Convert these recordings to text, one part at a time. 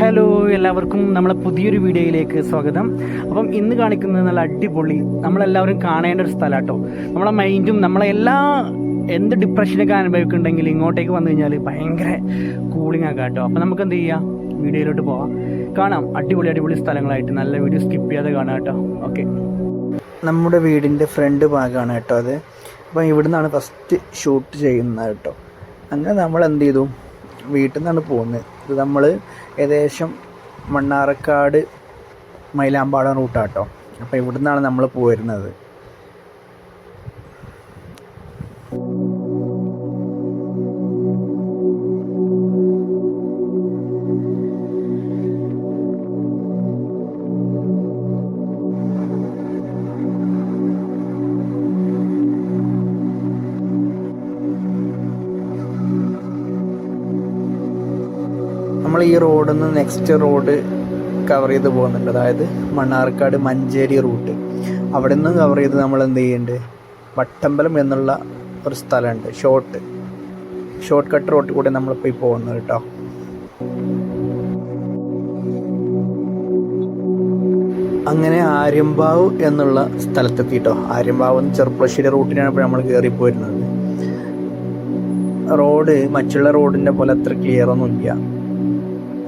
Hello എല്ലാവർക്കും നമ്മളെ പുതിയൊരു വീഡിയോയിലേക്ക് സ്വാഗതം. അപ്പം ഇന്ന് കാണിക്കുന്നത് നല്ല അടിപൊളി നമ്മളെല്ലാവരും കാണേണ്ട ഒരു സ്ഥലം കേട്ടോ നമ്മളെ മൈൻഡും നമ്മളെ എല്ലാ എന്ത് ഡിപ്രഷനൊക്കെ അനുഭവിക്കുന്നുണ്ടെങ്കിൽ ഇങ്ങോട്ടേക്ക് വന്നു കഴിഞ്ഞാൽ ഭയങ്കര കൂളിംഗ് ആക്കാം കേട്ടോ. അപ്പം നമുക്ക് എന്ത് ചെയ്യാം? വീഡിയോയിലോട്ട് പോവാം. കാണാം. അടിപൊളി അടിപൊളി സ്ഥലങ്ങളായിട്ട് നല്ല വീഡിയോ സ്കിപ്പ് ചെയ്യാതെ കാണാം കേട്ടോ. ഓക്കെ നമ്മുടെ വീടിന്റെ ഫ്രണ്ട് ഭാഗമാണ് കേട്ടോ അത്. അപ്പം ഇവിടെ നിന്നാണ് ഫസ്റ്റ് ഷൂട്ട് ചെയ്യുന്നത് കേട്ടോ. അങ്ങനെ നമ്മൾ എന്ത് ചെയ്തു? വീട്ടിൽ നിന്നാണ് പോകുന്നത്. ഇത് നമ്മൾ ഏകദേശം മണ്ണാറക്കാട് മൈലാമ്പാടം റൂട്ടാട്ടോ. അപ്പോൾ ഇവിടുന്നാണ് നമ്മൾ പോരുന്നത്. നമ്മൾ ഈ റോഡിൽ നിന്ന് നെക്സ്റ്റ് റോഡ് കവർ ചെയ്ത് പോകുന്നുണ്ട്. അതായത് മണ്ണാർക്കാട് മഞ്ചേരി റൂട്ട് അവിടെ നിന്ന് കവർ ചെയ്ത് നമ്മൾ എന്ത് ചെയ്യുന്നുണ്ട് വട്ടമ്പലം എന്നുള്ള ഒരു സ്ഥലമുണ്ട്. ഷോർട്ട് ഷോർട്ട് കട്ട് റോട്ടിൽ കൂടെ നമ്മളിപ്പോൾ ഈ പോകുന്നത് കേട്ടോ. അങ്ങനെ ആര്യമ്പാവ് എന്നുള്ള സ്ഥലത്തെത്തിട്ടോ ആര്യമ്പാവ് ചെറുപ്പശ്ശേരി റൂട്ടിനാണ് ഇപ്പോൾ നമ്മൾ കയറി പോയിരുന്നത് റോഡ് മറ്റുള്ള റോഡിന്റെ പോലെ അത്ര ക്ലിയർ ഒന്നുമില്ല.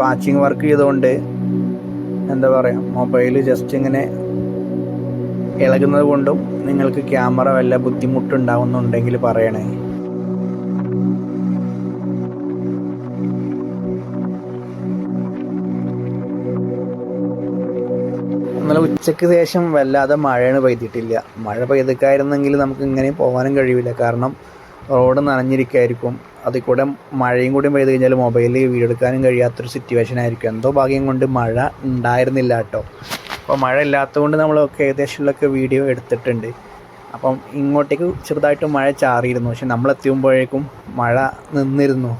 പാച്ചിങ് വർക്ക് ചെയ്തുകൊണ്ട് എന്താ പറയുക മൊബൈൽ ജസ്റ്റ് ഇങ്ങനെ ഇളകുന്നത് കൊണ്ടും നിങ്ങൾക്ക് ക്യാമറ വല്ല ബുദ്ധിമുട്ടുണ്ടാവുന്നുണ്ടെങ്കിൽ പറയണേ. ഇന്നലെ ഉച്ചയ്ക്ക് ശേഷം വല്ലാതെ മഴയാണ് പെയ്തിട്ടില്ല. മഴ പെയ്തിക്കായിരുന്നെങ്കിൽ നമുക്ക് ഇങ്ങനെ പോകാനും കഴിയില്ല കാരണം റോഡ് നനഞ്ഞിരിക്കായിരിക്കും. അതിൽ കൂടെ മഴയും കൂടി പെയ്ത് കഴിഞ്ഞാൽ മൊബൈലിൽ വീഡിയോ എടുക്കാനും കഴിയാത്തൊരു സിറ്റുവേഷൻ ആയിരിക്കും. എന്തോ ഭാഗ്യം കൊണ്ട് മഴ ഉണ്ടായിരുന്നില്ല കേട്ടോ. അപ്പോൾ മഴ ഇല്ലാത്തതുകൊണ്ട് നമ്മളൊക്കെ ഏകദേശമുള്ളൊക്കെ വീഡിയോ എടുത്തിട്ടുണ്ട്. അപ്പം ഇങ്ങോട്ടേക്ക് ചെറുതായിട്ട് മഴ ചാറിയിരുന്നു. പക്ഷെ നമ്മളെത്തിയുമ്പോഴേക്കും മഴ നിന്നിരുന്നു.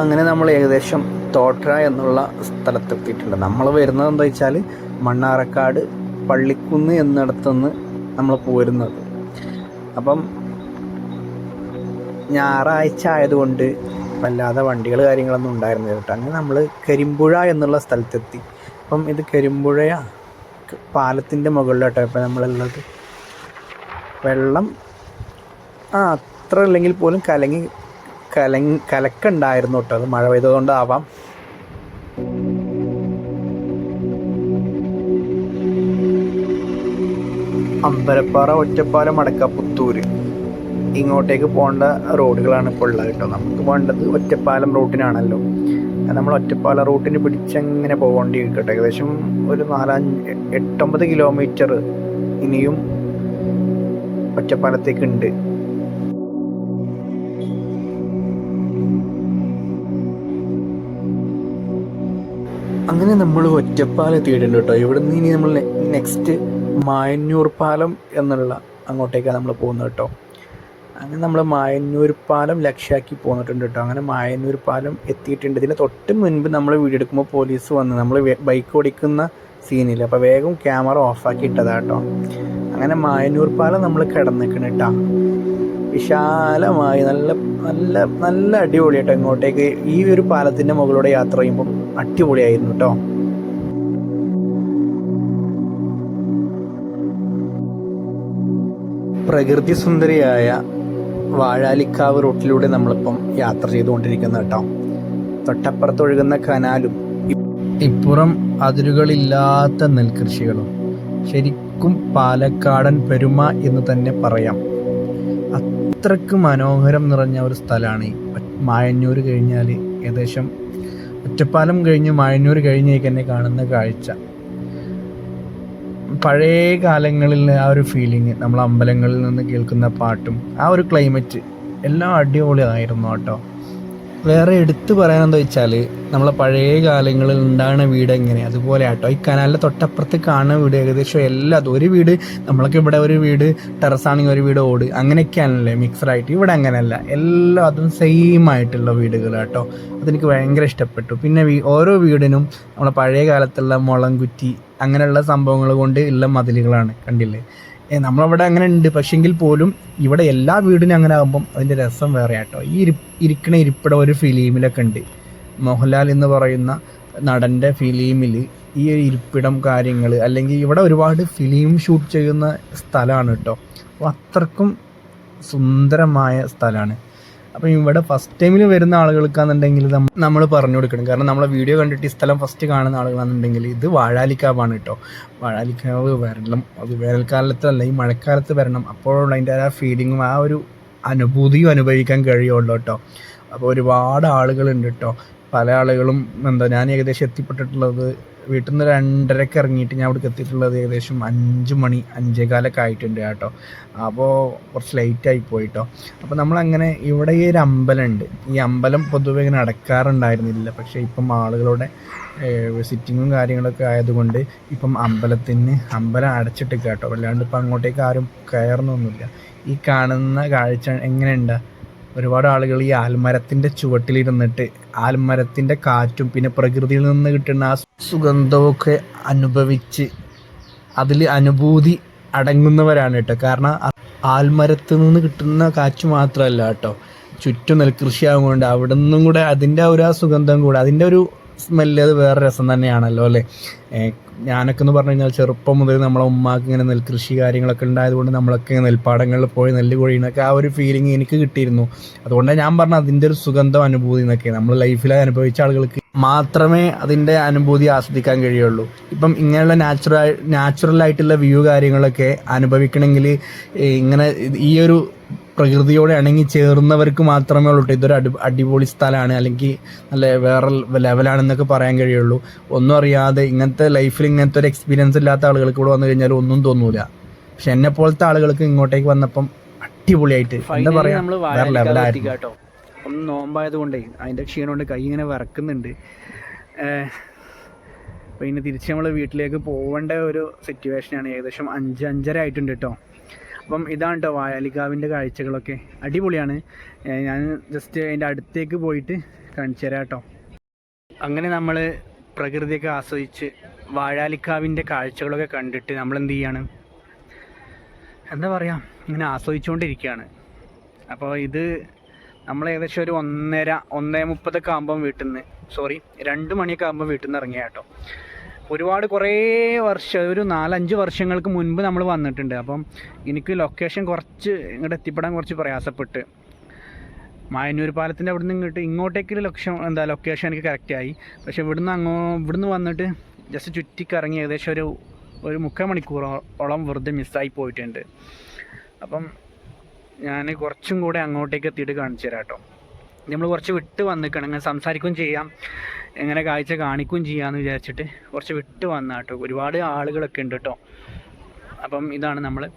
അങ്ങനെ നമ്മൾ ഏകദേശം തോട്ര എന്നുള്ള സ്ഥലത്തെത്തിയിട്ടുണ്ട്. നമ്മൾ വരുന്നത് എന്താ വെച്ചാൽ മണ്ണാറക്കാട് പള്ളിക്കുന്ന് എന്നിടത്തുനിന്ന് നമ്മൾ പോരുന്നത്. അപ്പം ഞായറാഴ്ച ആയതുകൊണ്ട് വല്ലാതെ വണ്ടികൾ കാര്യങ്ങളൊന്നും ഉണ്ടായിരുന്നില്ല കേട്ടോ. അങ്ങനെ നമ്മൾ കരിമ്പുഴ എന്നുള്ള സ്ഥലത്തെത്തി. അപ്പം ഇത് കരിമ്പുഴയ പാലത്തിന്റെ മുകളിലോട്ടോ ഇപ്പം നമ്മളുള്ളത് വെള്ളം ആ അത്ര അല്ലെങ്കിൽ പോലും കലങ്ങി കലങ്ങി കലക്കുണ്ടായിരുന്നു കേട്ടോ അത് മഴ പെയ്തതുകൊണ്ടാവാം. അമ്പലപ്പാറ ഒറ്റപ്പാലം അടക്കപ്പുത്തൂര് ഇങ്ങോട്ടേക്ക് പോകേണ്ട റോഡുകളാണ് ഇപ്പോൾ ഉള്ളത് കേട്ടോ നമുക്ക് പോകേണ്ടത് ഒറ്റപ്പാലം റൂട്ടിനാണല്ലോ. നമ്മൾ ഒറ്റപ്പാല റൂട്ടിന് പിടിച്ചങ്ങനെ പോകേണ്ടി കേട്ടോ ഏകദേശം ഒരു നാലഞ്ച് എട്ടൊമ്പത് കിലോമീറ്റർ ഇനിയും ഒറ്റപ്പാലത്തേക്ക് അങ്ങനെ നമ്മൾ ഒറ്റപ്പാലം എത്തിയിട്ടുണ്ട് കേട്ടോ. ഇവിടെ നിന്ന് ഇനി നമ്മൾ നെക്സ്റ്റ് മായന്നൂർ പാലം എന്നുള്ള അങ്ങോട്ടേക്കാണ് നമ്മൾ പോകുന്നത് കേട്ടോ. അങ്ങനെ നമ്മൾ മായന്നൂർ പാലം ലക്ഷ്യാക്കി പോന്നിട്ടുണ്ട് കേട്ടോ. അങ്ങനെ മായന്നൂർ പാലം എത്തിയിട്ടുണ്ട്. ഇതിന് തൊട്ട് മുൻപ് നമ്മൾ വീഡിയോ എടുക്കുമ്പോൾ പോലീസ് വന്ന് നമ്മൾ ബൈക്ക് ഓടിക്കുന്ന സീനിൽ അപ്പോൾ വേഗം ക്യാമറ ഓഫാക്കി ഇട്ടതാ കേട്ടോ. അങ്ങനെ മായന്നൂർ പാലം നമ്മൾ കിടന്നിക്കണം കേട്ടോ. വിശാലമായി നല്ല നല്ല നല്ല അടിപൊളിയാട്ടോ ഇങ്ങോട്ടേക്ക്. ഈ ഒരു പാലത്തിന്റെ മുകളിലൂടെ യാത്ര ചെയ്യുമ്പോൾ അടിപൊളിയായിരുന്നു കേട്ടോ പ്രകൃതി സുന്ദരിയായ വാഴാലിക്കാവ് റൂട്ടിലൂടെ നമ്മളിപ്പം യാത്ര ചെയ്തുകൊണ്ടിരിക്കുന്നത് കേട്ടോ തൊട്ടപ്പുറത്ത് ഒഴുകുന്ന കനാലും ഇപ്പുറം അതിരുകളില്ലാത്ത നെൽകൃഷികളും. ശരിക്കും പാലക്കാടൻ പെരുമ എന്ന് തന്നെ പറയാം. അത്രയ്ക്ക് മനോഹരം നിറഞ്ഞ ഒരു സ്ഥലമാണ് ഈ മായന്നൂർ കഴിഞ്ഞാൽ ഏകദേശം ഒറ്റപ്പാലം കഴിഞ്ഞ് മായന്നൂർ കഴിഞ്ഞേക്ക് തന്നെ കാണുന്ന കാഴ്ച. പഴയ കാലങ്ങളിൽ ആ ഒരു ഫീലിംഗ് നമ്മൾ അമ്പലങ്ങളിൽ നിന്ന് കേൾക്കുന്ന പാട്ടും ആ ഒരു ക്ലൈമറ്റ് എല്ലാം അടിപൊളിയായിരുന്നു കേട്ടോ. വേറെ എടുത്തു പറയാനെന്താ വെച്ചാൽ നമ്മളെ പഴയ കാലങ്ങളിൽ ഉണ്ടാകുന്ന വീട് എങ്ങനെ? അതുപോലെ ആട്ടോ. ഈ കനാലിന്റെ തൊട്ടപ്പുറത്ത് കാണുന്ന വീട് ഏകദേശം എല്ലാം ഒരു വീട് നമ്മളൊക്കെ ഇവിടെ ഒരു വീട് ടെറസാണെങ്കിൽ ഒരു വീട് ഓട് അങ്ങനെയൊക്കെയാണല്ലേ മിക്സഡായിട്ട്. ഇവിടെ അങ്ങനെയല്ല. എല്ലാം അതും സെയിം ആയിട്ടുള്ള വീടുകൾ കേട്ടോ അതെനിക്ക് ഭയങ്കര ഇഷ്ടപ്പെട്ടു. പിന്നെ ഓരോ വീടിനും നമ്മളെ പഴയ കാലത്തുള്ള മുളം കുറ്റി അങ്ങനെയുള്ള സംഭവങ്ങൾ കൊണ്ട് ഉള്ള മതിലുകളാണ്. കണ്ടില്ലേ? നമ്മളവിടെ അങ്ങനെ ഉണ്ട് പക്ഷെങ്കിൽ പോലും ഇവിടെ എല്ലാ വീടിനും അങ്ങനെ ആകുമ്പം അതിന്റെ രസം വേറെ ആട്ടോ ഈ ഇരി ഇരിക്കണ ഇരിപ്പിട ഒരു ഫിലിമിലൊക്കെ ഉണ്ട്. മോഹൻലാൽ എന്ന് പറയുന്ന നടന്റെ ഫിലിമിൽ ഈ ഇരിപ്പിടം കാര്യങ്ങൾ അല്ലെങ്കിൽ ഇവിടെ ഒരുപാട് ഫിലിം ഷൂട്ട് ചെയ്യുന്ന സ്ഥലമാണ് കേട്ടോ. അപ്പോൾ അത്രക്കും സുന്ദരമായ സ്ഥലമാണ്. അപ്പം ഇവിടെ ഫസ്റ്റ് ടൈമിൽ വരുന്ന ആളുകൾക്കാണെന്നുണ്ടെങ്കിൽ നമ്മൾ പറഞ്ഞു കൊടുക്കണം. കാരണം നമ്മളെ വീഡിയോ കണ്ടിട്ട് ഈ സ്ഥലം ഫസ്റ്റ് കാണുന്ന ആളുകളാണെന്നുണ്ടെങ്കിൽ ഇത് വാഴാലിക്കാവാണ് കേട്ടോ. വാഴാലിക്കാവ് വരണം. അത് വേനൽക്കാലത്തല്ല ഈ മഴക്കാലത്ത് വരണം. അപ്പോഴുള്ള അതിന്റെ ആ ഫീലിങ്ങും ആ ഒരു അനുഭൂതിയും അനുഭവിക്കാൻ കഴിയുള്ളൂ കേട്ടോ. അപ്പോൾ ഒരുപാട് ആളുകളുണ്ട് കേട്ടോ. പല ആളുകളും എന്താ ഞാൻ ഏകദേശം എത്തിപ്പെട്ടിട്ടുള്ളത് വീട്ടിൽ നിന്ന് രണ്ടരക്ക് ഇറങ്ങിയിട്ട് ഞാൻ അവിടേക്ക് എത്തിയിട്ടുള്ളത് ഏകദേശം അഞ്ച് മണി അഞ്ചേകാലൊക്കെ ആയിട്ടുണ്ട് കേട്ടോ. അപ്പോൾ കുറച്ച് ലേറ്റ് ആയി പോയിട്ടോ. അപ്പോൾ നമ്മളങ്ങനെ ഇവിടെ ഈ ഒരു അമ്പലമുണ്ട് ഈ അമ്പലം പൊതുവെ ഇങ്ങനെ അടക്കാറുണ്ടായിരുന്നില്ല പക്ഷേ ഇപ്പം ആളുകളുടെ വിസിറ്റിങ്ങും കാര്യങ്ങളൊക്കെ ആയതുകൊണ്ട് ഇപ്പം അമ്പലത്തിന് അമ്പലം അടച്ചിട്ട് കേട്ടോ. അല്ലാണ്ട് ഇപ്പം അങ്ങോട്ടേക്ക് ആരും കയറുന്നൊന്നുമില്ല. ഈ കാണുന്ന കാഴ്ച എങ്ങനെയുണ്ട്? ഒരുപാട് ആളുകൾ ഈ ആൽമരത്തിന്റെ ചുവട്ടിലിരുന്നിട്ട് ആൽമരത്തിന്റെ കാറ്റും പിന്നെ പ്രകൃതിയിൽ നിന്ന് കിട്ടുന്ന ആ സുഗന്ധമൊക്കെ അനുഭവിച്ച് അതിൽ അനുഭൂതി അടങ്ങുന്നവരാണ് കേട്ടോ കാരണം ആൽമരത്ത് നിന്ന് കിട്ടുന്ന കാറ്റ് മാത്രമല്ല കേട്ടോ ചുറ്റും നെൽകൃഷി ആകുകൊണ്ട് അവിടെ നിന്നും കൂടെ അതിന്റെ ഒരു ആ സുഗന്ധം കൂടെ അതിന്റെ ഒരു സ്മെല്ല് അത് വേറെ രസം തന്നെയാണല്ലോ അല്ലേ? ഞാനൊക്കെ എന്ന് പറഞ്ഞു കഴിഞ്ഞാൽ ചെറുപ്പം മുതൽ നമ്മളെ ഉമ്മാക്ക് ഇങ്ങനെ നെൽകൃഷി കാര്യങ്ങളൊക്കെ ഉണ്ടായതുകൊണ്ട് നമ്മളൊക്കെ നെൽപ്പാടങ്ങളിൽ പോയി നെല്ല് കൊഴിയുന്നൊക്കെ ആ ഒരു ഫീലിംഗ് എനിക്ക് കിട്ടിയിരുന്നു. അതുകൊണ്ടാണ് ഞാൻ പറഞ്ഞത് അതിന്റെ ഒരു സുഗന്ധം അനുഭൂതി എന്നൊക്കെ. നമ്മൾ ലൈഫിൽ അനുഭവിച്ച ആളുകൾക്ക് മാത്രമേ അതിന്റെ അനുഭൂതി ആസ്വദിക്കാൻ കഴിയുള്ളൂ. ഇപ്പം ഇങ്ങനെയുള്ള നാച്ചുറൽ നാച്ചുറൽ ആയിട്ടുള്ള വ്യൂ കാര്യങ്ങളൊക്കെ അനുഭവിക്കണമെങ്കിൽ ഇങ്ങനെ ഈ ഒരു പ്രകൃതിയോട് ഇണങ്ങി ചേർന്നവർക്ക് മാത്രമേ ഉള്ളൂ കേട്ടോ ഇതൊരു അടി അടിപൊളി സ്ഥലമാണ്. അല്ലെങ്കിൽ നല്ല വേറെ ലെവലാണെന്നൊക്കെ പറയാൻ കഴിയുള്ളൂ. ഒന്നും അറിയാതെ ഇങ്ങനത്തെ ലൈഫിൽ ഇങ്ങനത്തെ ഒരു എക്സ്പീരിയൻസ് ഇല്ലാത്ത ആളുകൾക്ക് ഇവിടെ വന്നു കഴിഞ്ഞാൽ ഒന്നും തോന്നൂല. പക്ഷെ എന്നെ പോലത്തെ ആളുകൾക്ക് ഇങ്ങോട്ടേക്ക് വന്നപ്പം അടിപൊളിയായിട്ട്. എന്താ പറയാ? വേറെ ലെവലായിരുന്നു കേട്ടോ ഒന്ന് നോമ്പായത് കൊണ്ടേ അതിന്റെ ക്ഷീണം കൊണ്ട് കൈ ഇങ്ങനെ വിറക്കുന്നുണ്ട്. അപ്പോൾ ഇനി തിരിച്ച് നമ്മൾ വീട്ടിലേക്ക് പോവേണ്ട ഒരു സിറ്റുവേഷനാണ് ഏകദേശം അഞ്ച് അഞ്ചര ആയിട്ടുണ്ട് കേട്ടോ അപ്പം ഇതാണ് കേട്ടോ വായാലിക്കാവിന്റെ കാഴ്ചകളൊക്കെ. അടിപൊളിയാണ്. ഞാൻ ജസ്റ്റ് അതിന്റെ അടുത്തേക്ക് പോയിട്ട് കാണിച്ചു തരാം കേട്ടോ അങ്ങനെ നമ്മൾ പ്രകൃതിയൊക്കെ ആസ്വദിച്ച് വാഴാലിക്കാവിന്റെ കാഴ്ചകളൊക്കെ കണ്ടിട്ട് നമ്മൾ എന്ത് ചെയ്യാണ്? എന്താ പറയുക ഇങ്ങനെ ആസ്വദിച്ചുകൊണ്ടിരിക്കുകയാണ് അപ്പോൾ ഇത് നമ്മൾ ഏകദേശം ഒരു ഒന്നര ഒന്നേ മുപ്പതൊക്കെ ആകുമ്പം വീട്ടിൽ നിന്ന് സോറി രണ്ട് മണിയൊക്കെ ആകുമ്പോൾ വീട്ടിൽ നിന്ന് ഇറങ്ങിയ കേട്ടോ. ഒരുപാട് കുറേ വർഷം ഒരു നാലഞ്ച് വർഷങ്ങൾക്ക് മുൻപ് നമ്മൾ വന്നിട്ടുണ്ട്. അപ്പം എനിക്ക് ലൊക്കേഷൻ കുറച്ച് ഇങ്ങോട്ട് എത്തിപ്പെടാൻ കുറച്ച് പ്രയാസപ്പെട്ട്. മായന്നൂർ പാലത്തിന്റെ അവിടെ നിന്ന് ഇങ്ങോട്ട് ഇങ്ങോട്ടേക്ക് ലൊക്കേഷൻ എന്താ ലൊക്കേഷൻ എനിക്ക് കറക്റ്റായി പക്ഷേ ഇവിടുന്ന് അങ്ങോ ഇവിടുന്ന് വന്നിട്ട് ജസ്റ്റ് ചുറ്റിക്കറങ്ങി ഏകദേശം ഒരു ഒരു മുക്കാൽ മണിക്കൂറോളം വെറുതെ മിസ്സായി പോയിട്ടുണ്ട്. അപ്പം ഞാൻ കുറച്ചും കൂടെ അങ്ങോട്ടേക്ക് എത്തിയിട്ട് കാണിച്ചു തരാം കേട്ടോ. നമ്മൾ കുറച്ച് വിട്ട് വന്നിക്കണം. ഇങ്ങനെ സംസാരിക്കുകയും ചെയ്യാം. എങ്ങനെ കാഴ്ച കാണിക്കുകയും ചെയ്യാമെന്ന് വിചാരിച്ചിട്ട് കുറച്ച് വിട്ട് വന്ന കേട്ടോ. ഒരുപാട് ആളുകളൊക്കെ ഉണ്ട് കേട്ടോ. അപ്പം ഇതാണ് നമ്മൾ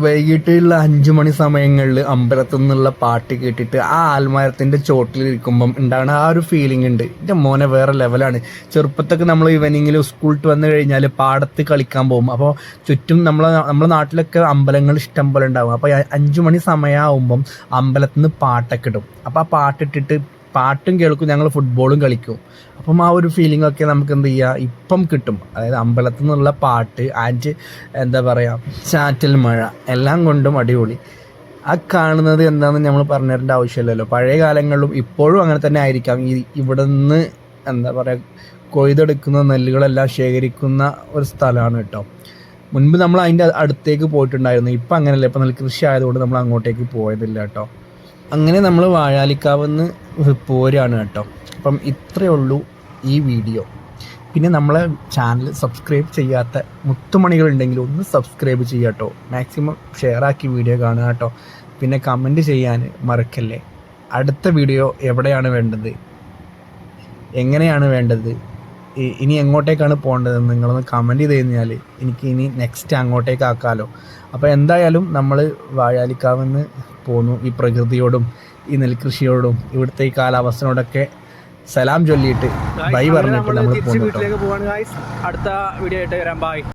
വൈകിട്ടുള്ള അഞ്ചു മണി സമയങ്ങളിൽ അമ്പലത്തിൽ നിന്നുള്ള പാട്ട് കേട്ടിട്ട് ആ ആൽമരത്തിന്റെ ചോട്ടിൽ ഇരിക്കുമ്പം ഉണ്ടാകുന്ന ആ ഒരു ഫീലിംഗ് ഉണ്ട്. എന്റെ മോനെ വേറെ ലെവലാണ് ചെറുപ്പത്തൊക്കെ നമ്മൾ ഈവനിങ്ങിൽ സ്കൂളിൽ വന്നു കഴിഞ്ഞാൽ പാടത്ത് കളിക്കാൻ പോകും. അപ്പോൾ ചുറ്റും നമ്മൾ നമ്മുടെ നാട്ടിലൊക്കെ അമ്പലങ്ങൾ ഇഷ്ടം പോലെ ഉണ്ടാവും. അപ്പോൾ അഞ്ചു മണി സമയമാകുമ്പം അമ്പലത്തിൽ നിന്ന് പാട്ടൊക്കെ ഇടും. അപ്പോൾ ആ പാട്ടിട്ടിട്ട് പാട്ടും കേൾക്കും ഞങ്ങൾ ഫുട്ബോളും കളിക്കും. അപ്പം ആ ഒരു ഫീലിംഗ് ഒക്കെ നമുക്ക് എന്ത് ചെയ്യുക ഇപ്പം കിട്ടും. അതായത് അമ്പലത്തിൽ നിന്നുള്ള പാട്ട് ആൻഡ് എന്താ പറയുക ചാറ്റൽ മഴ എല്ലാം കൊണ്ടും അടിപൊളി. ആ കാണുന്നത് എന്താണെന്ന് നമ്മൾ പറഞ്ഞു തരേണ്ട ആവശ്യമില്ലല്ലോ. പഴയ കാലങ്ങളിലും ഇപ്പോഴും അങ്ങനെ തന്നെ ആയിരിക്കാം. ഈ ഇവിടെ നിന്ന് എന്താ പറയുക കൊയ്തെടുക്കുന്ന നെല്ലുകളെല്ലാം ശേഖരിക്കുന്ന ഒരു സ്ഥലമാണ് കേട്ടോ. മുൻപ് നമ്മൾ അതിന്റെ അടുത്തേക്ക് പോയിട്ടുണ്ടായിരുന്നു. ഇപ്പം അങ്ങനെയല്ല. ഇപ്പം നെൽകൃഷി ആയതുകൊണ്ട് നമ്മൾ അങ്ങോട്ടേക്ക് പോയതില്ല കേട്ടോ. അങ്ങനെ നമ്മൾ വാഴാലിക്കാവെന്ന് പോരാണ് കേട്ടോ. അപ്പം ഇത്രയേ ഉള്ളൂ ഈ വീഡിയോ. പിന്നെ നമ്മളെ ചാനൽ സബ്സ്ക്രൈബ് ചെയ്യാത്ത മുത്തുമണികളുണ്ടെങ്കിൽ ഒന്ന് സബ്സ്ക്രൈബ് ചെയ്യുക കേട്ടോ. മാക്സിമം ഷെയർ ആക്കി വീഡിയോ കാണുക കേട്ടോ. പിന്നെ കമന്റ് ചെയ്യാൻ മറക്കല്ലേ. അടുത്ത വീഡിയോ എവിടെയാണ് വേണ്ടത്? എങ്ങനെയാണ് വേണ്ടത്? ഇനി എങ്ങോട്ടേക്കാണ് പോകേണ്ടതെന്ന് നിങ്ങളൊന്ന് കമന്റ് ചെയ്ത് കഴിഞ്ഞാൽ എനിക്ക് ഇനി നെക്സ്റ്റ് അങ്ങോട്ടേക്ക് ആക്കാമല്ലോ അപ്പോൾ എന്തായാലും നമ്മൾ വാഴാലിക്കാവെന്ന് പോന്നു ഈ പ്രകൃതിയോടും ഈ നെൽകൃഷിയോടും ഇവിടുത്തെ ഈ കാലാവസ്ഥയോടൊക്കെ സലാം ചൊല്ലിയിട്ട് ബൈ പറഞ്ഞിട്ട് നമ്മൾ പോകുന്നു അടുത്ത വീഡിയോ ആയിട്ട് വരാം. ബൈ